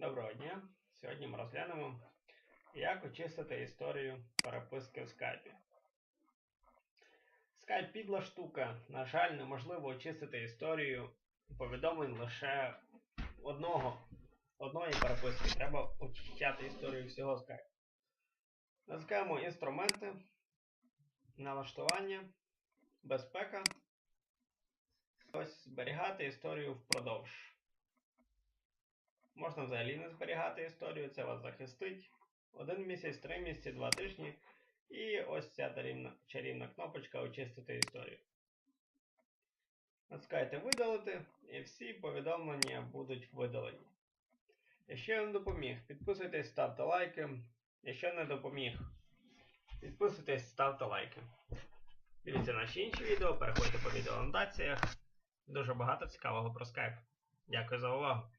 Доброго дня! Сьогодні ми розглянемо, як очистити історію переписки в скайпі. Скайп підла штука. На жаль, неможливо очистити історію повідомлень лише одного, одної переписки. Треба очищати історію всього скайпу. Натискаємо інструменти, налаштування, безпека. Ось зберігати історію впродовж. Можна взагалі не зберігати історію, це вас захистить. Один місяць, три місяці, два тижні. І ось ця чарівна, кнопочка очистити історію. Натискаєте видалити і всі повідомлення будуть видалені. Якщо я вам допоміг, підписуйтесь, ставте лайки. Якщо не допоміг, підписуйтесь, ставте лайки. Дивіться наші інші відео, переходьте по відеоанотаціях. Дуже багато цікавого про скайп. Дякую за увагу!